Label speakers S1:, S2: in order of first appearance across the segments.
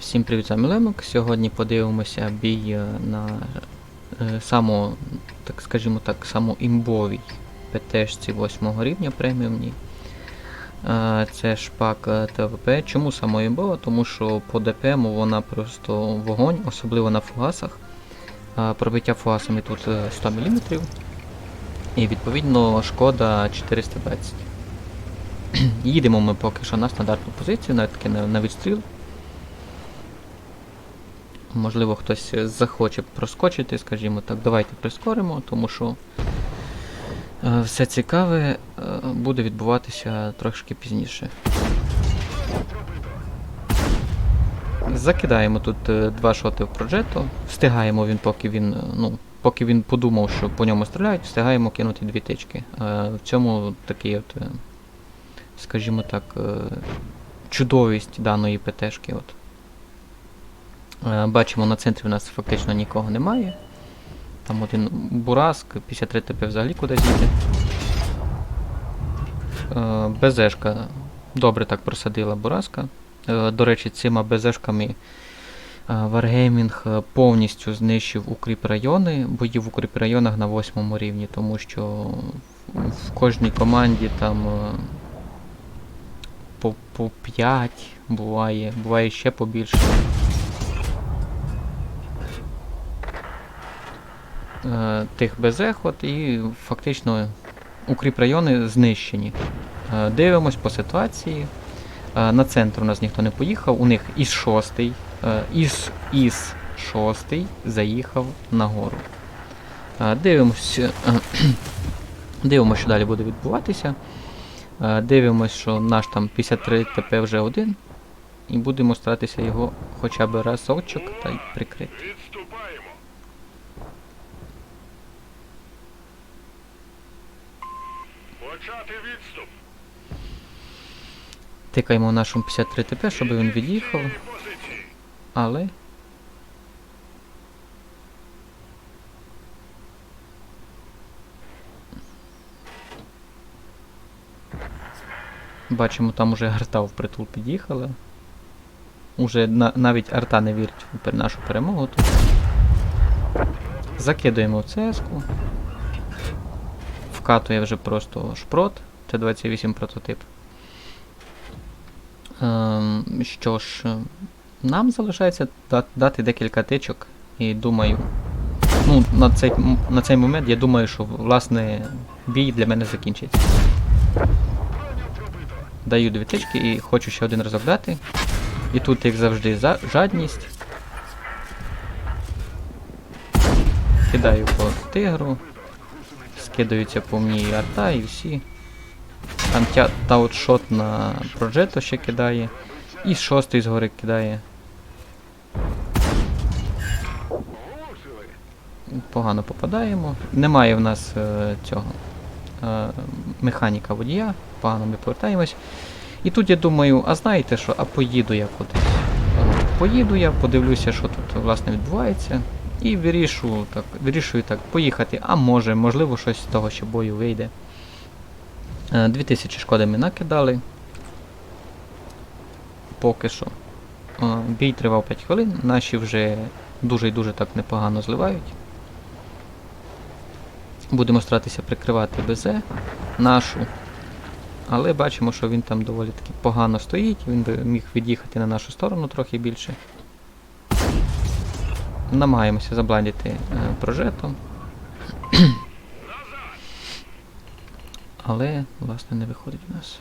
S1: Всім привіт, з Лемок. Сьогодні подивимося бій е, на е, само, так скажімо так, само імбовій ПТшці 8 рівня преміумній. Е, Це шпак е, ТВП. Чому само імбова? Тому що по ДПМ вона просто вогонь, особливо на фугасах. Е, Пробиття фугасами тут е, 100 мм. І відповідно шкода 420. Їдемо ми поки що на стандартну позицію, навіть таки на, на відстріл. Можливо, хтось захоче проскочити, скажімо так, давайте прискоримо, тому що е, все цікаве е, буде відбуватися трошки пізніше. Закидаємо тут е, два шоти в проджету. Встигаємо він, поки він, ну, поки він подумав, що по ньому стріляють, встигаємо кинути дві тички. В цьому такий от, скажімо так, чудовість даної ПТшки. От. Е, Бачимо, на центрі в нас фактично нікого немає. Там один Бураск, 53 ТП взагалі кудись їде. Е, БЗшка добре так просадила Бураска. Е, До речі, цими БЗшками е, е, повністю знищив укріп райони, бої в укріп районах на 8 рівні, тому що в- кожній команді там по, по 5 буває, буває ще побільше. Е, тих безехот і фактично укріп райони знищені. Е, дивимось по ситуації. Е, на центр у нас ніхто не поїхав, у них із шостий, е, із, із шостий заїхав нагору. Е, дивимось, дивимось, що далі буде відбуватися. Дивимось, що наш там 53 ТП вже один. І будемо старатися його хоча б разочок та й прикрити.
S2: Почати відступ.
S1: Тикаємо нашому 53 ТП, щоб він від'їхав, але. Бачимо, там уже арта впритул під'їхала. Уже на, навіть арта не вірить в нашу перемогу тут. Закидуємо в ЦС-ку. Вкатує вже просто шпрот. Т-28 прототип. Ем, що ж, нам залишається дати декілька тичок. І думаю. Ну, на цей, на цей момент я думаю, що власне бій для мене закінчиться. Даю дві тички і хочу ще один разок дати. І тут, як завжди, за жадність. Кидаю по тигру. Скидаються по мені арта і всі. Там тя, та от на проджето ще кидає. І шостий згори кидає. Погано попадаємо. Немає в нас е, цього е, механіка водія. Погано ми повертаємось. І тут я думаю, а знаєте що, а поїду я кудись. Поїду я, подивлюся, що тут власне відбувається. І вирішу, так, вирішую так поїхати. А може, можливо, щось з того ще бою вийде. Е, 2000 шкоди ми накидали. Поки що. Е, Бій тривав 5 хвилин, наші вже дуже і дуже так непогано зливають. Будемо старатися прикривати БЗ нашу. Але бачимо, що він там доволі таки погано стоїть, він би міг від'їхати на нашу сторону трохи більше. Намагаємося забландити е, прожетом. Але, власне, не виходить в нас.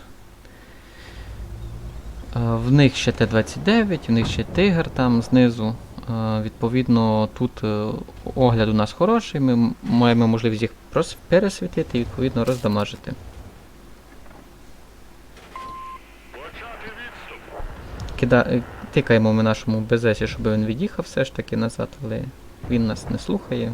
S1: Е, В них ще Т-29, в них ще Тигр там знизу. Е, Відповідно, тут е, огляд у нас хороший, ми маємо можливість їх пересвітити і відповідно роздамажити. Кида... Тикаємо ми нашому БЗСі, щоб він від'їхав все ж таки назад, але він нас не слухає.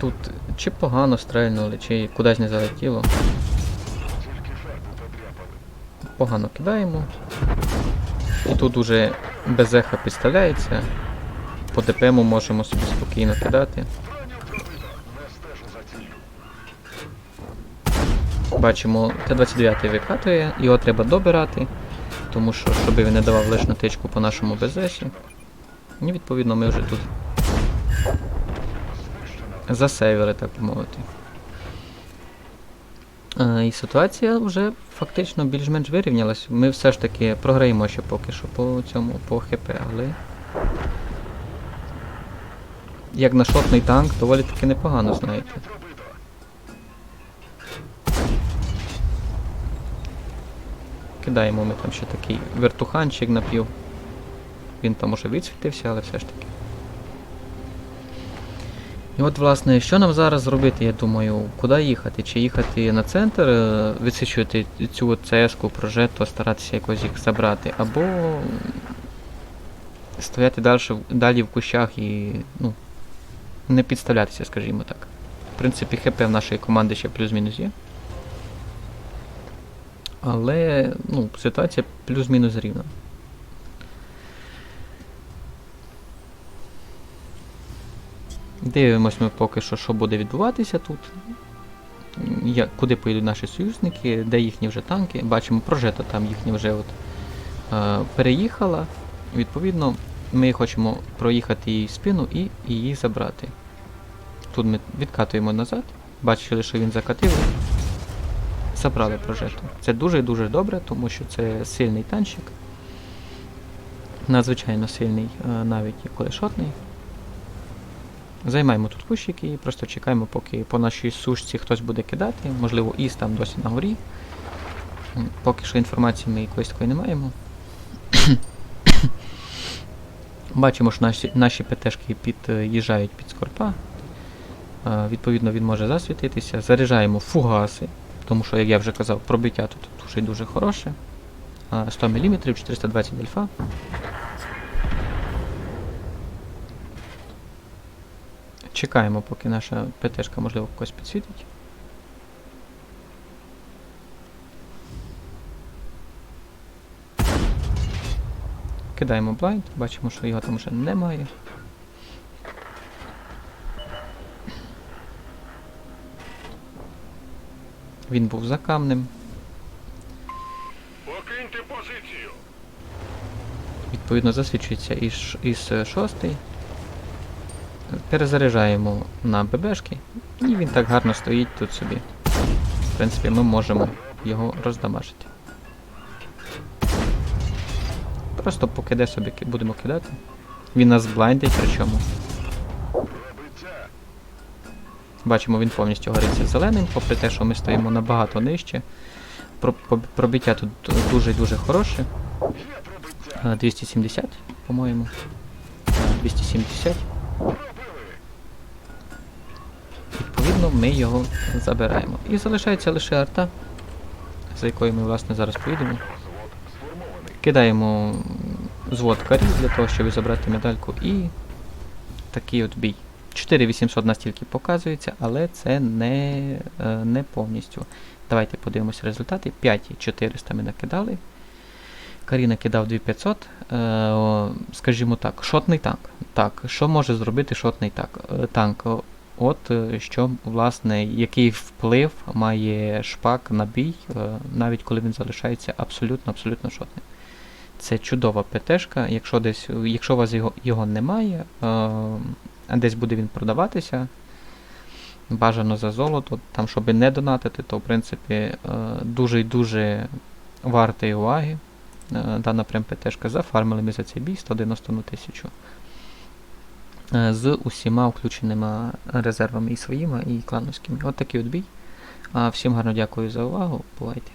S1: Тут чи погано стрельнули, чи кудись не залетіло. Погано кидаємо. І тут уже безеха підставляється. По ДПМу можемо собі спокійно кидати. Бачимо, Т-29 викатує, його треба добирати, тому що, щоб він не давав лише натичку по нашому БЗСі. І відповідно ми вже тут засейвили, так би мовити. Е, І ситуація вже фактично більш-менш вирівнялась. Ми все ж таки програємо ще поки що по цьому, по ХП, але. Як на шотний танк, доволі таки непогано, знаєте. Кидаємо ми там ще такий вертуханчик напів. Він там уже відсвітився, але все ж таки. І от, власне, що нам зараз зробити, я думаю, куди їхати? Чи їхати на центр, е, відсичувати цю ЦС-ку, прожето, старатися якось їх забрати, або стояти далі, далі в кущах і ну, не підставлятися, скажімо так. В принципі, ХП в нашої команди ще плюс-мінус є. Але ну, ситуація плюс-мінус рівна. Дивимось ми поки що, що буде відбуватися тут. М, Я, куди поїдуть наші союзники, де їхні вже танки. Бачимо, прожета там їхня вже от, е, переїхала. Відповідно, ми хочемо проїхати її спину і її забрати. Тут ми відкатуємо назад. Бачили, що він закатив. Забрали прожету. Це дуже-дуже добре, тому що це сильний танчик. Надзвичайно сильний, е, навіть коли шотний. Займаємо тут кущики і просто чекаємо, поки по нашій сушці хтось буде кидати. Можливо, іс там досі на горі. Поки що інформації ми якоїсь такої не маємо. Бачимо, що наші, наші ПТшки під'їжджають під скорпа. Е, Відповідно, він може засвітитися. Заряджаємо фугаси, тому що, як я вже казав, пробиття тут дуже дуже хороше. 100 мм, 420 альфа. Чекаємо, поки наша ПТшка, можливо, когось підсвітить. Кидаємо блайнд, бачимо, що його там вже немає. Він був за камнем.
S2: Покиньте позицію.
S1: Відповідно, засвідчується із, із шостий. Перезаряджаємо на ББшки, і він так гарно стоїть тут собі. В принципі, ми можемо його роздамажити. Просто по КД собі будемо кидати. Він нас блайндить, причому. Бачимо, він повністю гориться зеленим, попри те, що ми стоїмо набагато нижче. Про, пробиття тут дуже-дуже хороше.
S2: Є пробиття.
S1: Е, 270, по-моєму. Е, 270. Відповідно, ми його забираємо. І залишається лише арта, за якою ми, власне, зараз поїдемо. Кидаємо звод карів для того, щоб забрати медальку, і такий от бій. 4800 настільки показується, але це не, е, не повністю. Давайте подивимося результати. 5400 ми накидали. Карі накидав 2500. Е, скажімо так, шотний танк. Так, що може зробити шотний так, е, танк? От що, власне, який вплив має шпак на бій, навіть коли він залишається абсолютно абсолютно шотним. Це чудова ПТшка. Якщо десь, якщо у вас його, його немає, десь буде він продаватися, бажано за золото, там, щоб не донатити, то в принципі е, дуже і дуже вартий уваги. Е, Дана прям ПТшка зафармили ми за цей бій 191 тисячу. Е, З усіма включеними резервами і своїми, і клановськими. От такий от бій. Всім гарно дякую за увагу. Бувайте.